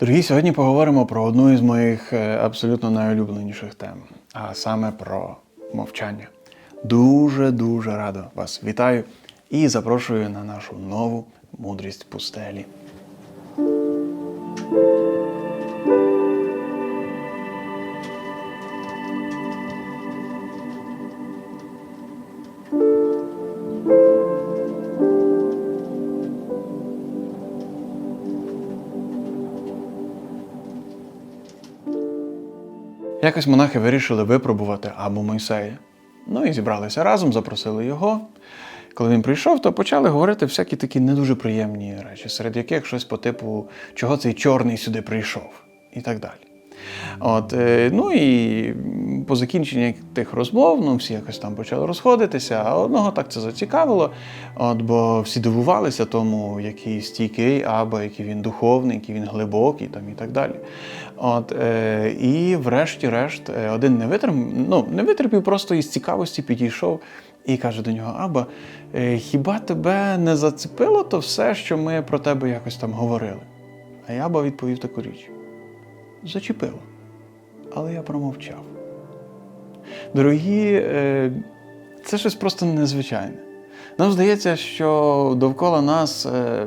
Дорогі, сьогодні поговоримо про одну із моїх е, абсолютно найулюбленіших тем, а саме про мовчання. Дуже дуже радо вас вітаю і запрошую на нашу нову мудрість пустелі. Якось монахи вирішили випробувати Абу Мойсея. Ну і зібралися разом, запросили його. Коли він прийшов, то почали говорити всякі такі не дуже приємні речі, серед яких щось по типу, чого цей чорний сюди прийшов, і так далі. От, е, ну і по закінченні тих розмов, ну всі якось там почали розходитися, а одного так це зацікавило, от, бо всі дивувалися тому, який стійкий, або який він духовний, який він глибокий там, і так далі. От, е, і врешті-решт е, один не витерпів, ну, не витерпів, просто із цікавості підійшов і каже до нього: Аба, е, хіба тебе не зацепило то все, що ми про тебе якось там говорили? А я Аба відповів таку річ зачепило, але я промовчав. Дорогі, е, це щось просто незвичайне. Нам здається, що довкола нас, е,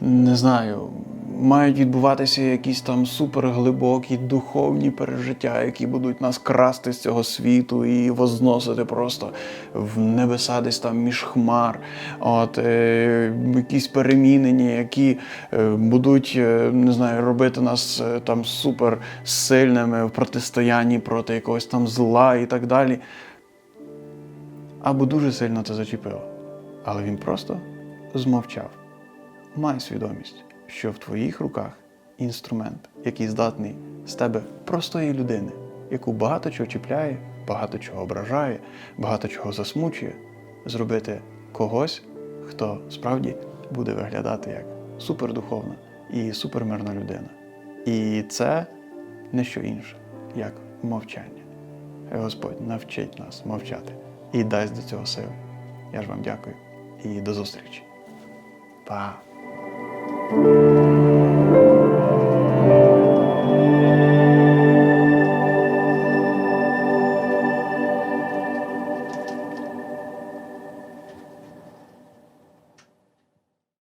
не знаю, мають відбуватися якісь там суперглибокі духовні пережиття, які будуть нас красти з цього світу і возносити просто в небеса десь там між хмар. От, е, якісь перемінення, які е, будуть, е, не знаю, робити нас е, там супер сильними в протистоянні проти якогось там зла і так далі. Або дуже сильно це зачепило. Але він просто змовчав. Май свідомість, що в твоїх руках інструмент, який здатний з тебе простої людини, яку багато чого чіпляє, багато чого ображає, багато чого засмучує, зробити когось, хто справді буде виглядати як супердуховна і супермирна людина. І це не що інше, як мовчання. Господь навчить нас мовчати і дасть до цього сили. Я ж вам дякую і до зустрічі. Па! Thank you.